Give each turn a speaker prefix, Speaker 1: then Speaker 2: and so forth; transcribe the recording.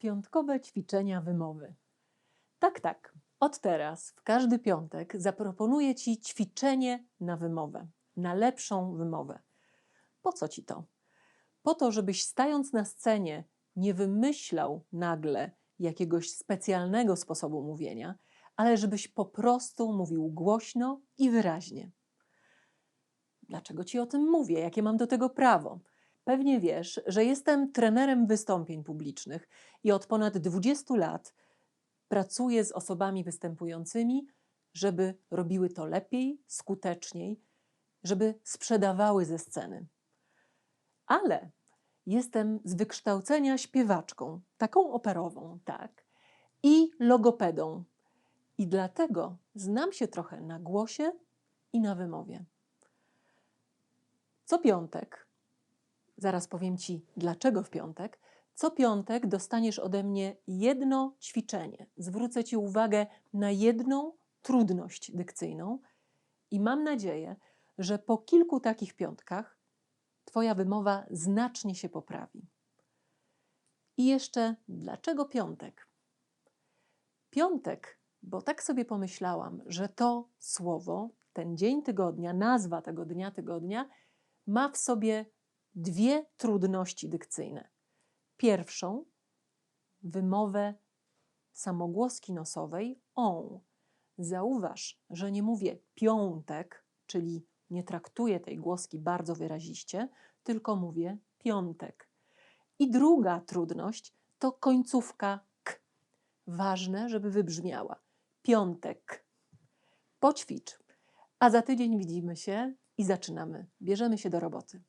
Speaker 1: Piątkowe ćwiczenia wymowy. Tak, tak. Od teraz, w każdy piątek, zaproponuję Ci ćwiczenie na wymowę, na lepszą wymowę. Po co Ci to? Po to, żebyś stając na scenie nie wymyślał nagle jakiegoś specjalnego sposobu mówienia, ale żebyś po prostu mówił głośno i wyraźnie. Dlaczego Ci o tym mówię? Jakie mam do tego prawo? Pewnie wiesz, że jestem trenerem wystąpień publicznych i od ponad 20 lat pracuję z osobami występującymi, żeby robiły to lepiej, skuteczniej, żeby sprzedawały ze sceny. Ale jestem z wykształcenia śpiewaczką, taką operową, tak, i logopedą. I dlatego znam się trochę na głosie i na wymowie. Co piątek, zaraz powiem Ci dlaczego w piątek, co piątek dostaniesz ode mnie jedno ćwiczenie. Zwrócę Ci uwagę na jedną trudność dykcyjną i mam nadzieję, że po kilku takich piątkach Twoja wymowa znacznie się poprawi. I jeszcze dlaczego piątek? Piątek, bo tak sobie pomyślałam, że to słowo, ten dzień tygodnia, nazwa tego dnia tygodnia ma w sobie dwie trudności dykcyjne. Pierwszą wymowę samogłoski nosowej on. Zauważ, że nie mówię piątek, czyli nie traktuję tej głoski bardzo wyraziście, tylko mówię piątek. I druga trudność to końcówka k. Ważne, żeby wybrzmiała. Piątek. Poćwicz. A za tydzień widzimy się i zaczynamy. Bierzemy się do roboty.